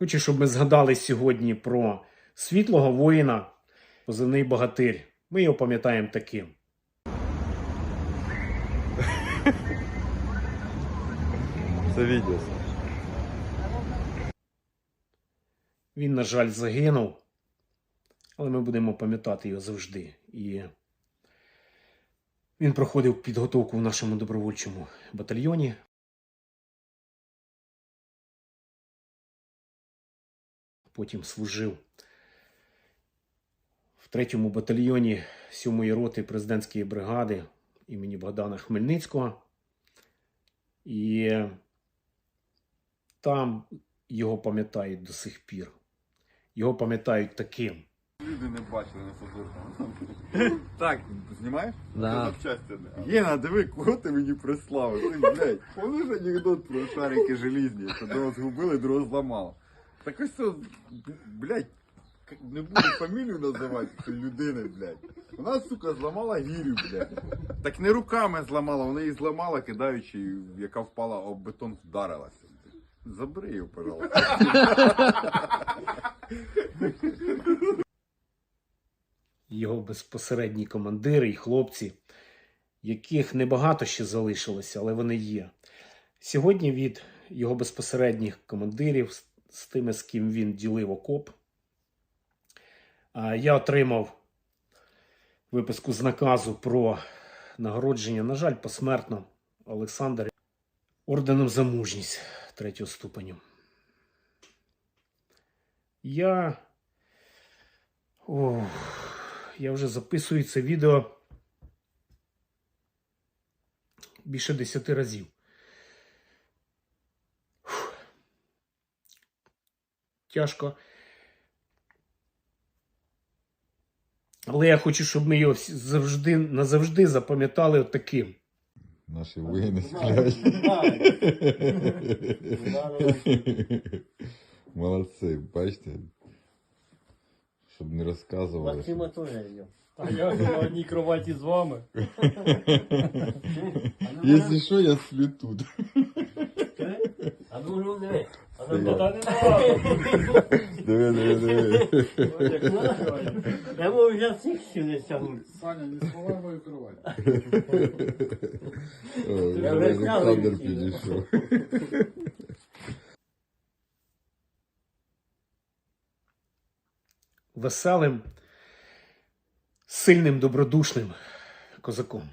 Хочу, щоб ми згадали сьогодні про світлого воїна, позивний богатир. Ми його пам'ятаємо таким. Це відео. Він, на жаль, загинув, але ми будемо пам'ятати його завжди. І він проходив підготовку в нашому добровольчому батальйоні. Потім служив в третьому батальйоні 7-ї роти президентської бригади імені Богдана Хмельницького. І там його пам'ятають до сих пір. Його пам'ятають таким. Люди не бачили на футболку. Так, знімаєш? Да. Єна, диви, кого ти мені прислав? Ти, блядь, помниш анекдот про шарики желізні, що одного згубили, другого зламало. Так ось це, блядь, не буду фамілію називати цієї людини, блядь. Вона, сука, зламала гірю, блядь. Так не руками зламала, вона її зламала, кидаючи, яка впала об бетон, вдарилася. Забери її, пожалуйста. його безпосередні командири і хлопці, яких небагато ще залишилося, але вони є. Сьогодні від його безпосередніх командирів, з- тими, з ким він ділив окоп, я отримав виписку з наказу про нагородження, на жаль, посмертно Олександр орденом за мужність третього ступеню. Я. Я вже записую це відео більше десяти разів. Тяжко. Але я хочу, щоб ми його завжди назавжди запам'ятали таким. Наші воїни сплять. Молодці, бачите? Щоб не розказували. Максима теж є. А я на одній кроваті з вами. Якщо що, я сплю тут. А ну ну диви. А Це ну я. Та не. Диви, диви, диви. Я можу вже всіх сюди стягнути. Саня, не сховай мою кровать. О, Я вже вже Олександр підійшов. Веселим, сильним, добродушним козаком.